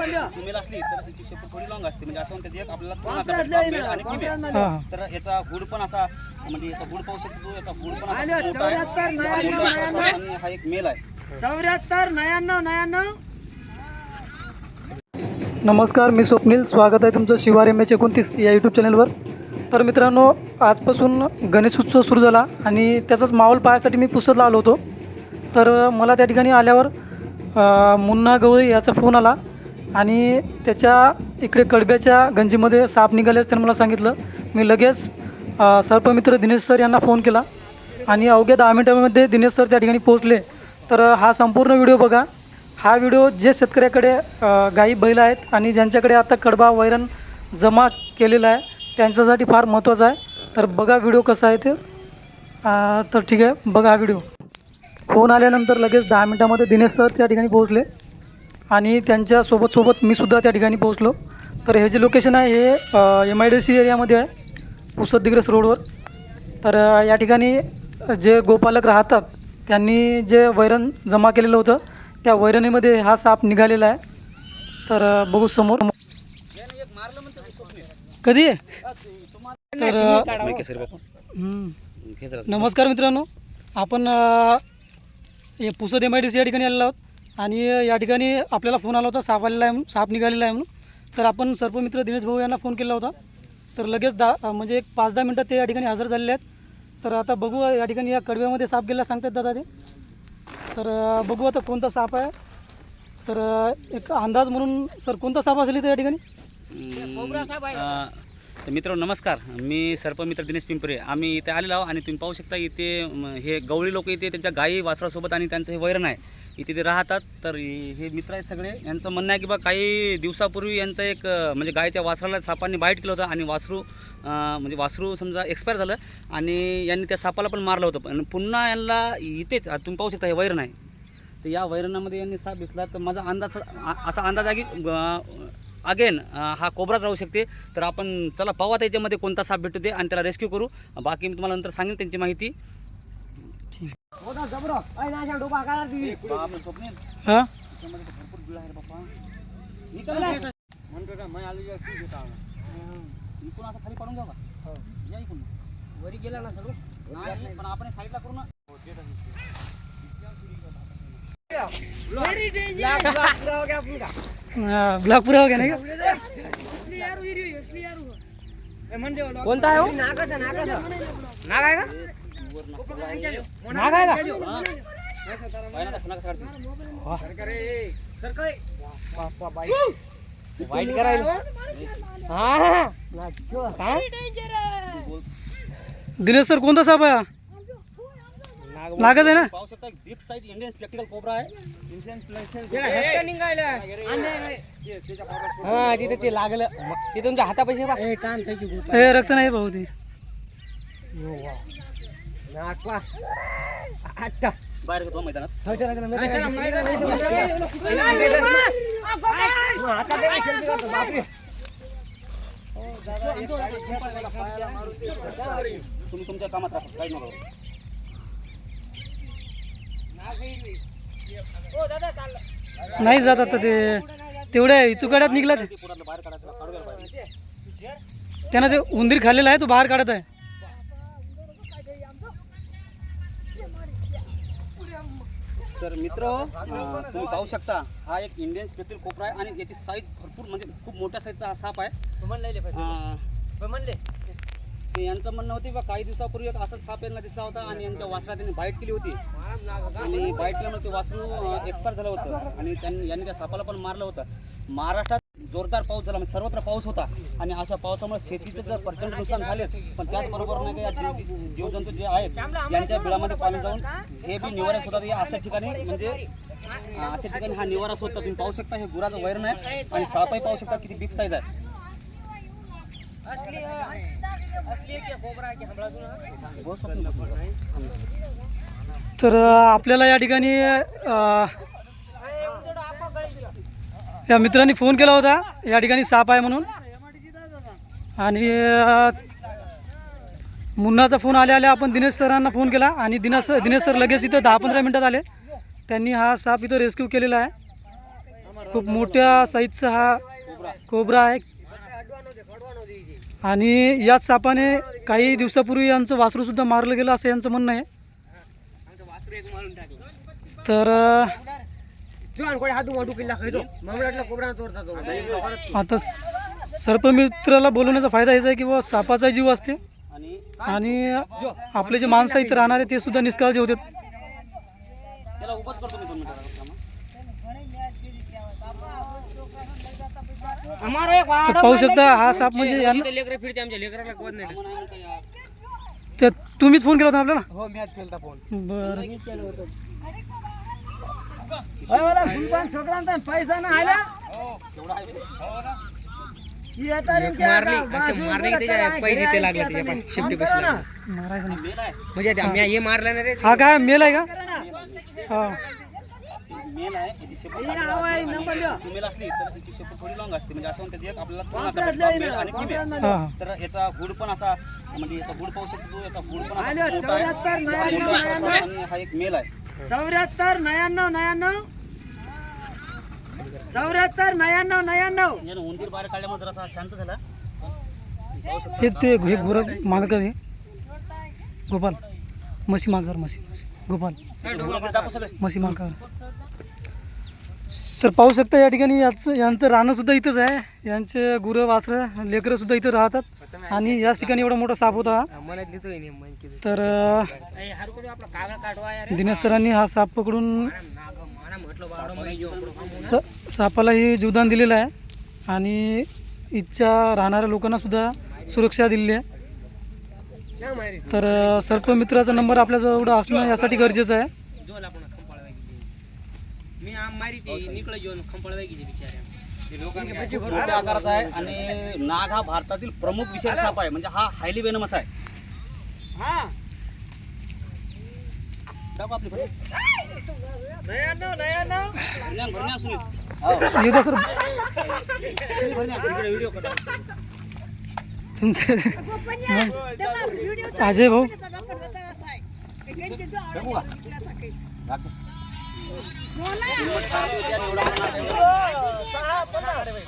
Female असली तर त्याची शेपूट थोडी लॉंग असते. म्हणजे असं म्हणतात एक आपल्याला दोन आकड्यात मेल आणि फिमेल हा. तर याचा गुड पण असा म्हणजे याचा गुड पाहू शकतो याचा गुड पण असा खूप मोठा आहे. हा आणि हा एक मेल आहे. चौऱ्याहत्तर नव्याण्णव नव्याण्णव. नमस्कार मी स्वप्नील. स्वागत आहे तुमचं शिवार एम एच एकोणतीस या यूट्यूब चॅनलवर तर मित्रांनो आजपासून गणेश उत्सव सुरू झाला आणि त्याचाच माहोल पाहायसाठी मी पुसदला आलो होतो. तर मला त्या ठिकाणी आल्यावर अ, मुन्ना गवळी याचा फोन आला. आणि त्याच्या इकडे कडब्याच्या गंजीमध्ये साप निघाल्यास त्यानं मला सांगितलं. मी लगेच सर्पमित्र दिनेश सर यांना फोन केला. आणि अवघ्या दहा मिनिटामध्ये दिनेश सर त्या ठिकाणी पोहोचले. तर हा संपूर्ण व्हिडिओ बघा. हा व्हिडिओ जे शेतकऱ्याकडे गाई बैल आहेत आणि ज्यांच्याकडे आता कडबा वैरण जमा केलेला आहे त्यांच्यासाठी फार महत्त्वाचा आहे. तर बघा व्हिडिओ कसा आहे ते. तर ठीक आहे बघा हा व्हिडिओ. फोन आल्यानंतर लगेच दहा मिनटामध्ये दिनेश सर त्या ठिकाणी पोहोचले. आणि त्यांच्यासोबत सोबत मी सुद्धा त्या ठिकाणी पोहोचलो. तर हे जे लोकेशन आहे हे एम आय डी सी एरियामध्ये आहे पुसद दिग्रस रोडवर तर या ठिकाणी जे गोपालक राहतात त्यांनी जे वैरण जमा केलेलं होतं त्या वैरणीमध्ये हा साप निघालेला आहे. तर बघू समोर. कधी तर नमस्कार मित्रांनो. आपण हे Pusad M I D C या ठिकाणी आलेलो आहोत. आणि या ठिकाणी आपल्याला फोन आला होता साप आलेला आहे म्हणून साप निघालेला आहे म्हणून. तर आपण सर्पमित्र दिनेश भाऊ यांना फोन केला होता. तर लगेच दहा म्हणजे एक पाच दहा मिनटात ते या ठिकाणी हजर झालेले आहेत. तर आता बघू या ठिकाणी या कडव्यामध्ये साप गेला सांगतात दादा ते. तर बघू आता कोणता साप आहे. तर एक अंदाज म्हणून सर कोणता साप असेल इथे या ठिकाणी? तर मित्र नमस्कार. मी सर्पमित्र दिनेश पिंपरे. आम्ही इथे आलेलो आहोत आणि तुम्ही पाहू शकता इथे हे गवळी लोक इथे त्यांच्या गाई वासरासोबत आणि त्यांचं हे वैरण आहे. इथे ते राहतात. तर हे मित्र आहेत सगळे. यांचं म्हणणं आहे की बा काही दिवसापूर्वी यांचं एक म्हणजे गायीच्या वासराला सापांनी बाईट केलं होतं आणि वासरू म्हणजे वासरू समजा एक्सपायर झालं आणि यांनी त्या सापाला पण मारलं होतं. पण पुन्हा यांना इथेच तुम्ही पाहू शकता हे वैरण आहे. तर या वैरणामध्ये यांनी साप दिसला. तर माझा अंदाज असा अंदाज आहे की अगेन हा कोबराच राहू शकते तर आपण चला पाहू आता याच्यामध्ये कोणता साप भेटतो ते आणि त्याला रेस्क्यू करू बाकी मी तुम्हाला नंतर सांगेन त्यांची माहिती बापरे, स्वप्नील, हां याच्यामध्ये तर भरपूर बिळ आहे रे बाप्पा. निकाल ना गेट. इकडून असं खाली पाडून घ्या का या इकडून वरी गेला ना सगळं नाही पण आपण साईडला करू ना ब्लॉक पुरा हो गया का कोणता आहे नागाचा नाग आहे का नाग आहे का ना? वाईट करायला हा दिनेश सर कोणता साप आहे हा? नागच आहे ना पाहू शकता big size Indian spectacle cobra आहे हा तिथे ते लागलं ते तुमच्या हातापाशी कान ए रक्त नाही भाऊ ते नागपा आत्ता बाहेर घेतो मैदानात तुम्ही तुमच्या कामात राहा काही नको नाही जात आता ते. तेवढ्या इचुकाड्यात निघला ते ते पोरातलं बाहेर काढायचं काढूया बाहेर त्यानं ते उंदीर खाल्लेला आहे तो बाहेर काढत आहे. तर मित्र तुम्ही पाहू शकता हा एक इंडियन स्पेक्टिकल कोबरा आहे आणि याची साईज भरपूर म्हणजे खूप मोठ्या साईजचा हा साप आहे. यांचं म्हणणं होती बा काही दिवसापूर्वी एक असाच साप यांना दिसला होता आणि यांच्या वासरा त्यांनी बाईट केली होती. आणि बाईट केल्यामुळे ते वासरू एक्सपायर झालं होतं. आणि त्यांनी यांनी त्या सापाला पण मारलं होतं. महाराष्ट्रात जोरदार पाऊस झाला म्हणजे सर्वत्र पाऊस होता. आणि अशा पावसामुळे शेतीचं जर प्रचंड नुकसान झाले पण त्याचबरोबर नाही का जीव जीवजंतू जे आहेत यांच्या बिळामध्ये पाणी जाऊन हे बी निवारास होतात या अशा ठिकाणी म्हणजे अशा ठिकाणी हा निवारास होता तुम्ही पाहू शकता हे गुराचं वैरण आहे. आणि सापही पाहू शकता किती बिग साईज आहे. तर आपल्याला या ठिकाणी या मित्रांनी फोन केला होता. या ठिकाणी साप आहे म्हणून. आणि मुन्नाचा फोन आल्या आल्या आपण दिनेश सरांना फोन केला. आणि दिनेश दिनेश सर लगेच इथं दहा पंधरा मिनटात आले. त्यांनी हा साप इथं रेस्क्यू केलेला आहे. खूप मोठ्या साईजचा हा कोबरा आहे. आणि याच सापाने काही दिवसापूर्वी यांचं वासरूसुद्धा मारलं गेलं असं यांचं म्हणणं आहे. तर आता सर्पमित्राला बोलवण्याचा फायदा हेच आहे की बुवा सापाचा जीव असते. आणि आपले जे माणसं इथं राहणारे ते सुद्धा निष्काळजी होते त्याला उभंच करतो मी दोन मिनिटं तर पाहू शकता हा साप म्हणजे यांना लेकर फिरते आमच्या लेकराला कवत नाही ते तुम्हीच फोन केला होता ना आपल्याला? हो मी आज केलता फोन. बरं. पैसा ना. आला मारली असं मारली की त्याच्या पहिले ते लागलं त्याच्या पण शेपटी बसला. मारायचं नसतं म्हणजे हे मारलं ना रे हा काय मेल आहे का? हा. मेल आहे याची शेपूट फिमेल असली तर याची शेपूट थोडी लॉंग असते. म्हणजे असं म्हणतात एक आपल्याला आणि फिमेल तर याचा हुड पण असा म्हणजे याचा हुड पाहू शकतो तू याचा हुड पण असा आहे. आहे आणि हा एक मेल आहे. चौऱ्याहत्तर नव्याण्णव नव्याण्णव. चौऱ्याहत्तर नव्याण्णव नव्याण्णव. यानं उंदीर बाहेर काढल्यामुळे जरासा शांत झाला. हे ते हे गुरं मागं कर हे. गोपाल म्हशी मागं कर म्हशी म्हशी. गोपाल ढोकळा टाकू सगळे म्हशी मागं कर तर पाहू शकता या ठिकाणी याचं यांचं राहणं सुद्धा इथंच आहे. यांचे गुरं वासरं लेकरं सुद्धा इथं राहतात. आणि याच ठिकाणी एवढा मोठा साप होता. हा. तर दिनेश सरांनी हा साप पकडून स सापालाही जीवदान दिलेलं आहे. आणि इच्छा राहणाऱ्या लोकांना सुद्धा सुरक्षा दिलेली आहे. तर अं, सर्पमित्राचा नंबर आपल्याजवळ असणं यासाठी गरजेचं आहे. मी आम मारी ते निकळ जेवण खंपाळवाय गेली बिचाऱ्या खूप मोठ्या आकाराचा आहे आणि नाग हा भारतातील प्रमुख विषारी साप आहे म्हणजे हा हायली वेनमस आहे हा टाकू आपली फटी. नव्याण्णव नव्याण्णव भरण्या- भरण्या सुनील. हो. येऊ द्या सर तुम्ही भरण्या. इकडे व्हिडिओ करा. तुमचे अजय भाऊ टाकू का? टाकू. एवढा पण आहे.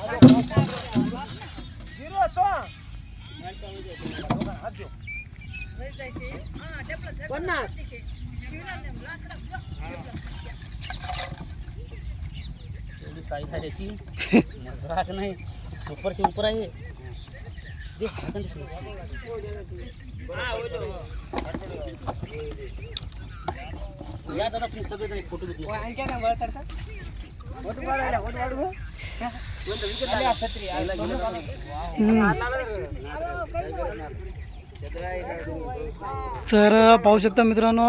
पन्नास एवढी साईज आहे त्याची मजाक नाही सुपर सुपर आहे दे, हाताने सुरू. या दादा तुम्ही एक फोटो घेतले. छत्री तर पाहू शकता मित्रांनो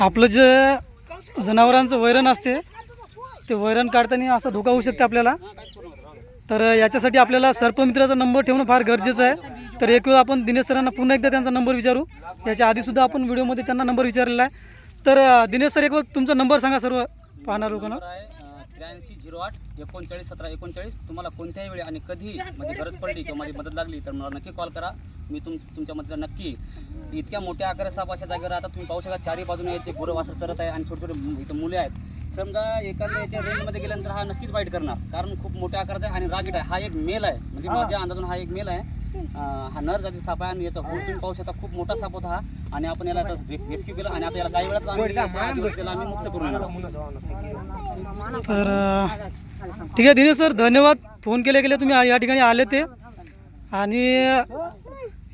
आपलं जे जनावरांचं वैरण असते ते वैरण काढताना असा धोका होऊ शकते आपल्याला. तर याच्यासाठी आपल्याला सर्पमित्राचा नंबर ठेवणं फार गरजेचं आहे. तर एक वेळ आपण दिनेश सरांना पुन्हा एकदा त्यांचा नंबर विचारू. याच्या आधीसुद्धा आपण व्हिडिओमध्ये त्यांना नंबर विचारलेला आहे. तर दिनेश सर एक वेळ तुमचा नंबर सांगा सर्व पाहणार लोकांना. त्र्याऐंशी झिरो आठ एकोणचाळीस सतरा एकोणचाळीस. तुम्हाला कोणत्याही वेळी आणि कधी म्हणजे गरज पडली किंवा माझी मदत लागली तर मला नक्की कॉल करा. मी तुम तुमच्या मदतीला नक्की. इतक्या मोठ्या आकारा साप अशा जागेवर आता तुम्ही पाहू शकता चारी बाजूने याचे गुरं वासर चरत आहे आणि छोटे छोटे इथं मुले आहेत. समजा एखाद्या याच्या रेंजमध्ये गेल्यानंतर हा नक्कीच वाईट करणार. कारण खूप मोठ्या आकाराचा आहे आणि रागीट आहे. हा एक मेल आहे. म्हणजे माझ्या अंदाजून हा एक मेल आहे. हा नर जाती साप आहे आणि याचा होल तुम्ही पाहू शकता खूप मोठा साप होता हा आणि आपण याला रेस्क्यू केलं आणि आता याला काही वेळात आम्ही याच्या आदिवासीला आम्ही मुक्त करून. तर अं, ठीक आहे दिनेश सर धन्यवाद. फोन केले गेले तुम्ही या ठिकाणी आले ते. आणि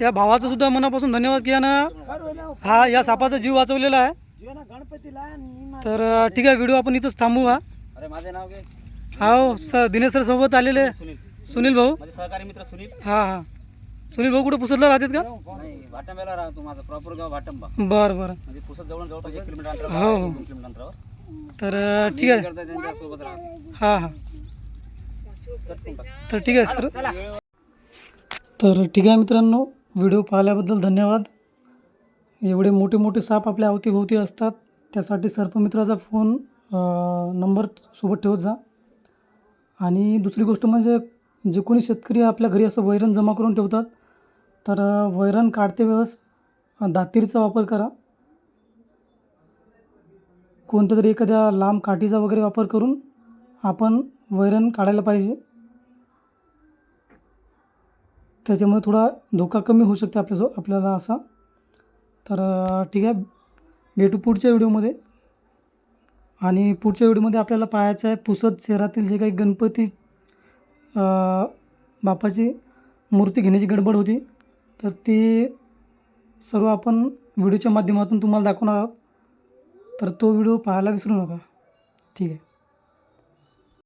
या भावाचं सुद्धा मनापासून धन्यवाद की यानं हा या सापाचा जीव वाचवलेला आहे. तर अं, ठीक आहे व्हिडिओ आपण इथंच थांबू हा अरे माझे नाव घे हा हो सर दिनेश सर सोबत आलेले सुनील. सुनील भाऊ. माझे सहकारी मित्र सुनील. हां हां. सुनील भाऊ कुठे पुसतला राहतात का? नाही भाटंब्याला राहतो माझं प्रॉपर गाव भाटंबा बरं बरं. म्हणजे पुसत जवळ जवळपास एक किलोमीटर अंतरावर हो, हो. दोन किलोमीटर अंतरावर तर अं, ठीक आहे. करता त्यांच्यासोबत राहतो. हां हां. करतो का? तर ठीक आहे सर. तर ठीक आहे मित्रांनो व्हिडिओ पाहिल्याबद्दल धन्यवाद. एवढे मोठे मोठे साप आपल्या अवतीभोवती असतात त्यासाठी सर्पमित्राचा फोन नंबर सोबत ठेवत जा. आणि दुसरी गोष्ट म्हणजे जे कोणी शेतकरी आपल्या घरी असं वैरण जमा करून ठेवतात तर वैरण काढते वेळेस. दातीरचा वापर करा. कोणत्या तरी एखाद्या लांब काठीचा वगैरे वापर करून आपण वैरण काढायला पाहिजे. त्याच्यामुळे थोडा धोका कमी होऊ शकते आपल्या आपल्याला असा. तर ठीक आहे. भेटू पुढच्या व्हिडिओमध्ये. आणि पुढच्या व्हिडिओमध्ये आपल्याला पाहायचं आहे पुसद शहरातील जे काही गणपती बापाची मूर्ती घेण्याची गडबड होती. तर ते सर्व आपण व्हिडिओच्या माध्यमातून तुम्हाला दाखवणार आहोत. तर तो व्हिडिओ पाहायला विसरू नका. ठीक आहे.